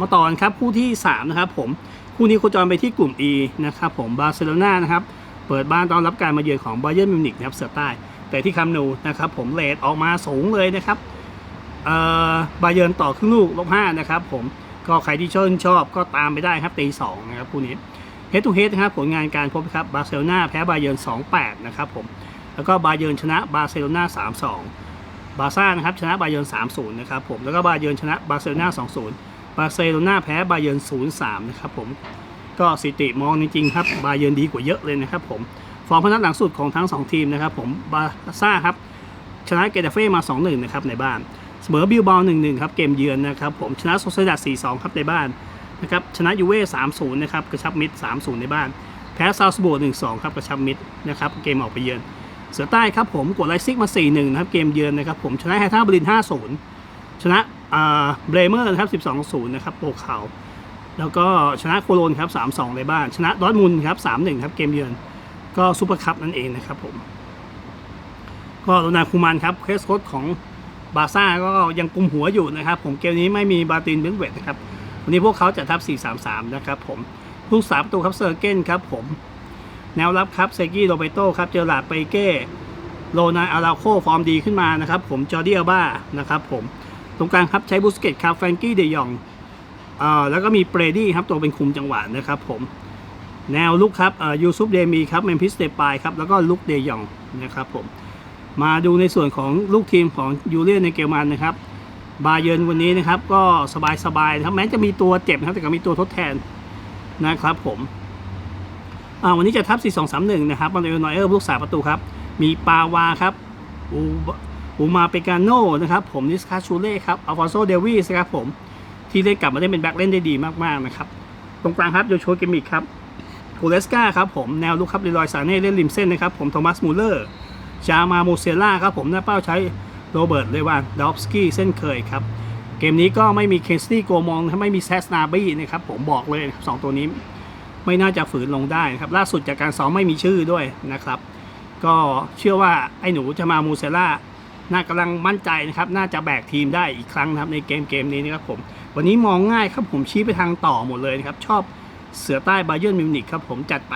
มาต่อนครับคู่ที่ 3 นะครับผมคู่นี้โคจรไปที่กลุ่ม E นะครับผมบาร์เซโลนานะครับเปิดบ้านต้อนรับการมาเยือนของบาเยิร์นมิวนิกนะครับเสือใต้ แต่ที่คำนูนะครับผมเลทออกมาสูงเลยนะครับเอ่อบาเยิร์นต่อครึ่งลูกลบห้านะครับผมก็ใครที่ชอบชอบก็ตามไปได้ครับตีสองนะครับคู่นี้เฮดทูเฮดนะครับผลงานการพบครับบาร์เซโลนาแพ้บาเยิร์น2-8นะครับผมแล้วก็บาเยิร์นชนะบาร์เซโลนา3-2บาร์ซ่านะครับชนะบาเยิร์น3-0นะครับผมแล้วก็บาเยิร์นชนะบาร์เซโลนา2-0 บาร์เซโลนาแพ้บาเยิร์น0-3 นะครับผม ก็สถิติมองจริงๆครับ บาเยิร์นดีกว่าเยอะเลยนะครับผม ฟอร์มพนัดหลังสุดของทั้ง 2 ทีมนะครับผม บาซ่าครับ ชนะเกตาเฟ่มา 2-1 นะครับในบ้าน เสมอบิลบาล1-1 ครับ เกมเยือนนะครับผม ชนะโซเซดัด4-2 ครับในบ้านนะครับ ชนะยูเว่3-0 นะครับ กระชับมิด3-0 ในบ้าน แพ้ซาวส์บูร์1-2 ครับ กระชับมิดนะครับ เกมออกไปเยือน เสือใต้ครับผม กดไลซิกมา 4-1 นะครับ เกมเยือนนะครับผม ชนะแฮท่าบริน5-0 ชนะ เบรเมอร์นะครับ 12-0 นะครับโปขาวแล้วก็ชนะโคโลนครับ 3-2 ในบ้าน ชนะดอร์ทมุนครับ 3-1 ครับ เกมเยือน ก็ซูเปอร์คัพนั่นเองนะครับผม ก็โรนาคูมันครับเคสโค้ชของบาร์ซ่าก็ยังกุมหัวอยู่นะครับ ผมเกมนี้ไม่มีบาตินเบนเวตนะครับ วันนี้พวกเขาจะทับ 4-3-3 นะครับผมผู้สาประตูครับเซอร์เกนครับผม แนวรับครับเซกี้โรเบโตครับเจอร์ลาดเปเก้โรนาอาราโคฟอร์มดีขึ้นมานะครับผมจอร์เดียบ้านะครับผม ตรงกลางครับใช้บุสเกตครับแฟรงกี้เดยองอ่าแล้วก็มีเปรดี้ครับตัวเป็นคุมจังหวะนะครับผมแนวลุกครับยูซุปเดมีครับเมมฟิสเตปายครับแล้วก็ลุกเดยองนะครับผมมาดูในส่วนของลูกทีมของยูเลียนในเกลมันนะครับบาเยินวันนี้นะครับก็สบายๆนะครับแม้จะมีตัวเจ็บนะครับแต่ก็มีตัวทดแทนนะครับผมวันนี้จะทับ 4 2 3 1 นะครับมาเรลนอยเออร์ลูกสาประตูครับ มีปาวาครับอู อูมาเปกาโน่นะครับผมนิสคาชูเล่ครับอัลฟอนโซเดวิสครับผมที่เล่นกลับมาได้เป็นแบ็คเล่นได้ดีมากๆนะครับตรงกลางครับโยโชเกมิกครับโคเลสกาครับผมแนวลุกครับเลรอยซาเน่เล่นริมเส้นนะครับผมโทมัสมูเลอร์จามาโมเซล่าครับผมหน้าเป้าใช้โรเบิร์ตเลวานดอฟสกี้เส้นเคยครับเกมนี้ก็ไม่มีเคสตี้โกมองไม่มีแซสนาบี้นะครับผมบอกเลยสองตัวนี้ไม่น่าจะฝืนลงได้นะครับล่าสุดจากการซ้อมไม่มีชื่อด้วยนะครับ ก็เชื่อว่าไอ้หนูจะมามูเซล่า น่ากำลังมั่นใจนะครับ น่าจะแบกทีมได้อีกครั้งนะครับในเกมเกมนี้นะครับผม วันนี้มองง่ายครับผมชี้ไปทางต่อหมดเลยนะครับ ชอบเสือใต้บาเยิร์นมิวนิกครับผมจัดไป